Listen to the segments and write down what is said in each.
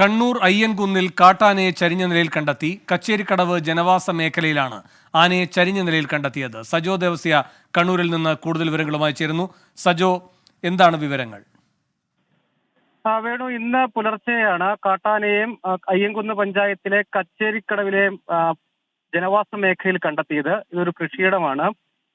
കണ്ണൂർ അയ്യൻകുന്നിൽ കാട്ടാനയെ ചരിഞ്ഞ നിലയിൽ കണ്ടെത്തി കച്ചേരിക്കടവ് ജനവാസ മേഖലയിലാണ് ആനയെ ചരിഞ്ഞ നിലയിൽ കണ്ടെത്തിയത്. സജോ ദേവസ്യ കണ്ണൂരിൽ നിന്ന് കൂടുതൽ വിവരങ്ങളുമായി ചേരുന്നു. സജോ എന്താണ് വിവരങ്ങൾ? വേണു ഇന്ന് പുലർച്ചെയാണ് കാട്ടാനയെയും അയ്യൻകുന്ന് പഞ്ചായത്തിലെ കച്ചേരിക്കടവിലെയും ആ, ജനവാസ മേഖലയിൽ കണ്ടെത്തിയത്. ഇതൊരു കൃഷിയിടമാണ്.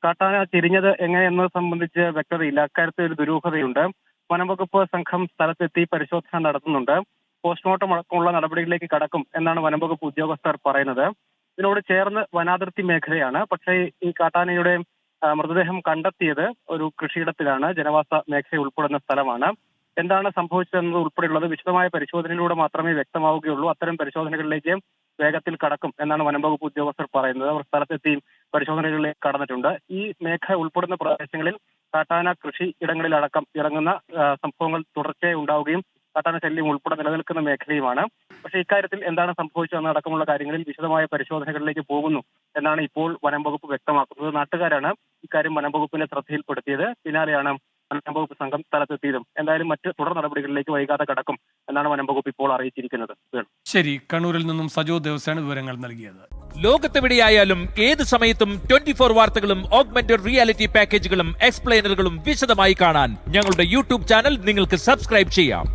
കാട്ടാന തിരിഞ്ഞത് എങ്ങനെയെന്നത് സംബന്ധിച്ച് വ്യക്തതയില്ല. അക്കാര്യത്തിൽ ഒരു ദുരൂഹതയുണ്ട്. വനംവകുപ്പ് സംഘം സ്ഥലത്തെത്തി പരിശോധന നടത്തുന്നുണ്ട്. പോസ്റ്റ്മോർട്ടം അടക്കമുള്ള നടപടികളിലേക്ക് കടക്കും എന്നാണ് വനംവകുപ്പ് ഉദ്യോഗസ്ഥർ പറയുന്നത്. ഇതിനോട് ചേർന്ന് വനാതിർത്തി മേഖലയാണ്. പക്ഷേ ഈ കാട്ടാനയുടെ മൃതദേഹം കണ്ടെത്തിയത് ഒരു കൃഷിയിടത്തിലാണ്. ജനവാസ മേഖല ഉൾപ്പെടുന്ന സ്ഥലമാണ്. എന്താണ് സംഭവിച്ചതെന്നത് ഉൾപ്പെടെയുള്ളത് വിശദമായ പരിശോധനയിലൂടെ മാത്രമേ വ്യക്തമാവുകയുള്ളൂ. അത്തരം പരിശോധനകളിലേക്ക് വേഗത്തിൽ കടക്കും എന്നാണ് വനംവകുപ്പ് ഉദ്യോഗസ്ഥർ പറയുന്നത്. അവർ സ്ഥലത്തെത്തി പരിശോധനകളിലേക്ക് കടന്നിട്ടുണ്ട്. ഈ മേഖല ഉൾപ്പെടുന്ന പ്രദേശങ്ങളിൽ കാട്ടാന കൃഷി ഇടങ്ങളിലടക്കം ഇറങ്ങുന്ന സംഭവങ്ങൾ തുടർച്ചയായി ഉണ്ടാവുകയും കാട്ടാന ശല്യം ഉൾപ്പെടെ നിലനിൽക്കുന്ന മേഖലയുമാണ്. പക്ഷേ ഇക്കാര്യത്തിൽ എന്താണ് സംഭവിച്ചതെന്ന് അടക്കമുള്ള കാര്യങ്ങളിൽ വിശദമായ പരിശോധനകളിലേക്ക് പോകുന്നു എന്നാണ് ഇപ്പോൾ വനം വകുപ്പ് വ്യക്തമാക്കുന്നത്. നാട്ടുകാരാണ് ഇക്കാര്യം വനം വകുപ്പിന്റെ ശ്രദ്ധയിൽപ്പെടുത്തിയത്. പിന്നാലെയാണ് വനം വകുപ്പ് സംഘം സ്ഥലത്തെത്തിയതും. എന്തായാലും മറ്റ് തുടർ നടപടികളിലേക്ക് വൈകാതെ കടക്കും എന്നാണ് വനം വകുപ്പ് ഇപ്പോൾ അറിയിച്ചിരിക്കുന്നത്. ശരി കണ്ണൂരിൽ നിന്നും സജോ ദേവസാണ് വിവരങ്ങൾ നൽകിയത്. ലോകത്തെവിടെയായാലും ഏത് സമയത്തും ട്വന്റി ഫോർ വാർത്തകളും ഓഗ്മെന്റഡ് റിയാലിറ്റി പാക്കേജുകളും എക്സ്പ്ലെയിനറുകളും വിശദമായി കാണാൻ ഞങ്ങളുടെ യൂട്യൂബ് ചാനൽ നിങ്ങൾക്ക് സബ്സ്ക്രൈബ് ചെയ്യാം.